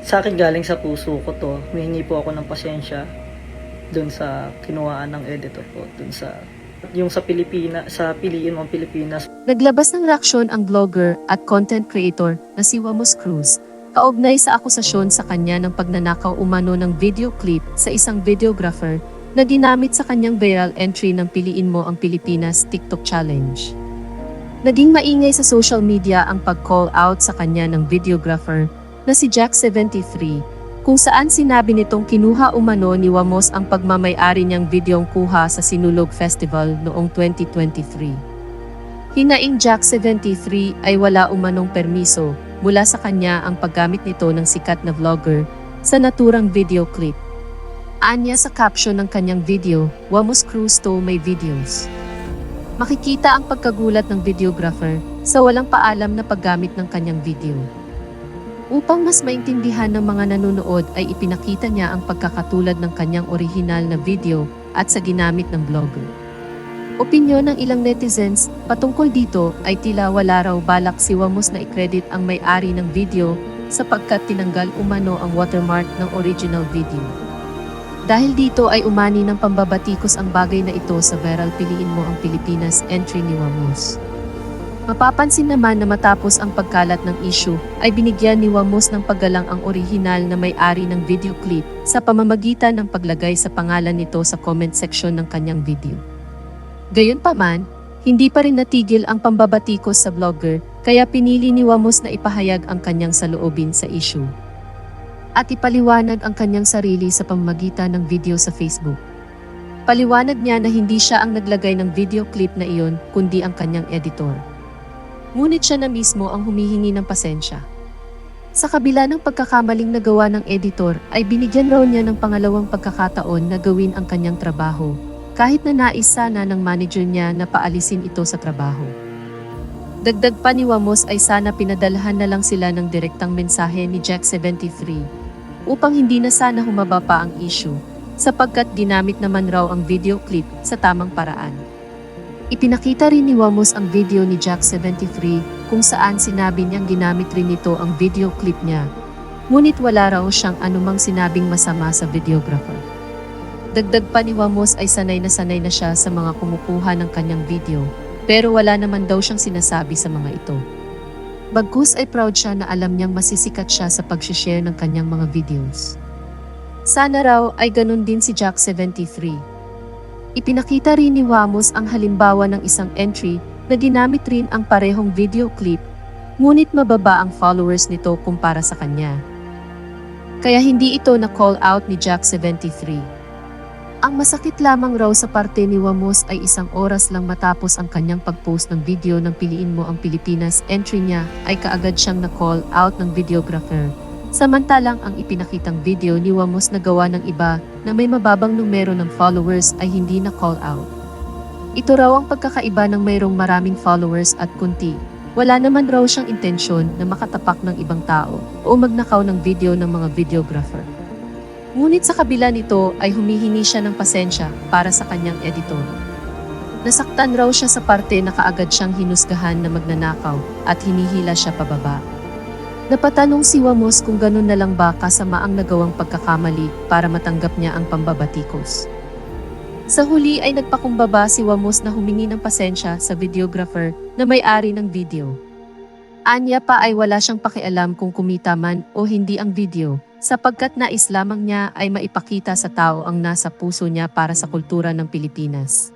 sa akin galing sa puso ko to. Humingi po ako ng pasensya dun sa kinuhaan ng editor ko, dun sa yung sa Pilipina, sa piliin mo ang Pilipinas. Naglabas ng reaksyon ang vlogger at content creator na si Wamos Cruz, kaugnay sa akusasyon sa kanya ng pagnanakaw umano ng video clip sa isang videographer na ginamit sa kanyang viral entry ng Piliin Mo ang Pilipinas TikTok Challenge. Naging maingay sa social media ang pag-call out sa kanya ng videographer na si Jack73 kung saan sinabi nitong kinuha umano ni Wamos ang pagmamayari niyang videong kuha sa Sinulog Festival noong 2023. Hinaing Jack73 ay wala umanong permiso mula sa kanya ang paggamit nito ng sikat na vlogger sa naturang video clip. Anya sa caption ng kanyang video, Wamos Cruz to may videos. Makikita ang pagkagulat ng videographer sa walang paalam na paggamit ng kanyang video. Upang mas maintindihan ng mga nanonood ay ipinakita niya ang pagkakatulad ng kanyang orihinal na video at sa ginamit ng vlogger. Opinyon ng ilang netizens patungkol dito ay tila wala raw balak si Wamos na i-credit ang may-ari ng video sapagkat tinanggal umano ang watermark ng original video. Dahil dito ay umani ng pambabatikos ang bagay na ito sa viral Piliin Mo ang Pilipinas entry ni Wamos. Mapapansin naman na matapos ang pagkalat ng issue, ay binigyan ni Wamos ng paggalang ang orihinal na may-ari ng video clip sa pamamagitan ng paglagay sa pangalan nito sa comment section ng kanyang video. Gayunpaman, hindi pa rin natigil ang pambabatikos sa vlogger, kaya pinili ni Wamos na ipahayag ang kanyang saloobin sa issue. At ipaliwanag ang kanyang sarili sa pamamagitan ng video sa Facebook. Paliwanag niya na hindi siya ang naglagay ng video clip na iyon, kundi ang kanyang editor. Ngunit siya na mismo ang humihingi ng pasensya. Sa kabila ng pagkakamaling nagawa ng editor, ay binigyan raw niya ng pangalawang pagkakataon na gawin ang kanyang trabaho, kahit na nais sana ng manager niya na paalisin ito sa trabaho. Dagdag pa ni Wamos ay sana pinadalhan na lang sila ng direktang mensahe ni Jack73 upang hindi na sana humaba pa ang issue sapagkat ginamit naman raw ang video clip sa tamang paraan. Ipinakita rin ni Wamos ang video ni Jack73 kung saan sinabi niyang ginamit rin nito ang video clip niya. Ngunit wala raw siyang anumang sinabing masama sa videographer. Dagdag pa ni Wamos ay sanay na sanay na siya sa mga kumukuha ng kanyang video, pero wala naman daw siyang sinasabi sa mga ito. Bagkus ay proud siya na alam niyang masisikat siya sa pag-share ng kanyang mga videos. Sana raw ay ganun din si Jack73. Ipinakita rin ni Wamos ang halimbawa ng isang entry na ginamit rin ang parehong video clip, ngunit mababa ang followers nito kumpara sa kanya. Kaya hindi ito na call out ni Jack73. Ang masakit lamang raw sa parte ni Wamos ay isang oras lang matapos ang kanyang pag-post ng video ng Piliin Mo ang Pilipinas entry niya ay kaagad siyang na-call out ng videographer. Samantalang ang ipinakitang video ni Wamos na gawa ng iba na may mababang numero ng followers ay hindi na call out. Ito raw ang pagkakaiba ng mayroong maraming followers at kunti. Wala naman raw siyang intensyon na makatapak ng ibang tao o magnakaw ng video ng mga videographer. Ngunit sa kabila nito ay humihingi siya ng pasensya para sa kanyang editor. Nasaktan raw siya sa parte na kaagad siyang hinusgahan na magnanakaw at hinihila siya pababa. Napatanong si Wamos kung ganun na lang ba kasama ang nagawang pagkakamali para matanggap niya ang pambabatikos. Sa huli ay nagpakumbaba si Wamos na humingi ng pasensya sa videographer na may-ari ng video. Anya pa ay wala siyang pakialam kung kumita man o hindi ang video, sapagkat nais lamang niya ay maipakita sa tao ang nasa puso niya para sa kultura ng Pilipinas.